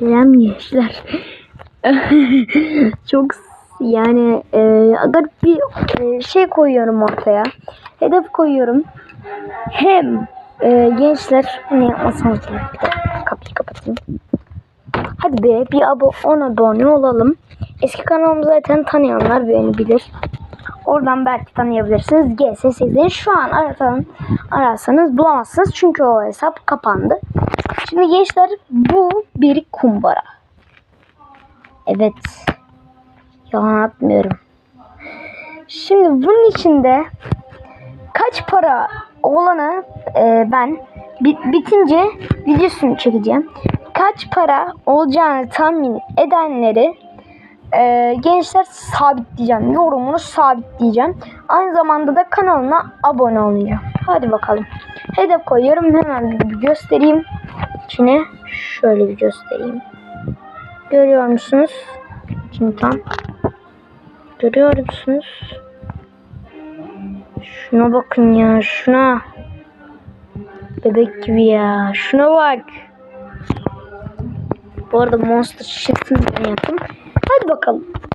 Selam gençler. Çok yani e, garip bir e, şey koyuyorum ortaya. Hedef koyuyorum. Hem e, gençler ne yapmasanız. Bir dakika, kapıyı kapatayım. Hadi be bir abo 10 abone olalım. Eski kanalımı zaten tanıyanlar beni bilir. Oradan belki tanıyabilirsiniz. GS8'leri şu an arasan, ararsanız bulamazsınız. Çünkü o hesap kapandı. Şimdi gençler bu bir kumbara. Evet. Yalan atmıyorum. Şimdi bunun içinde kaç para olanı e, ben bi- bitince videosunu çekeceğim. Kaç para olacağını tahmin edenleri e, gençler sabitleyeceğim. Yorumunu sabitleyeceğim. Aynı zamanda da kanalına abone olacağım. Hadi bakalım. Hedef koyuyorum. Hemen göstereyim. İçine şöyle bir göstereyim. Görüyor musunuz? Şimdi tam. Görüyor musunuz? Şuna bakın ya. Şuna. Bebek gibi ya. Şuna bak. Bu arada Monster Shit'ini ben yaptım. Hadi bakalım.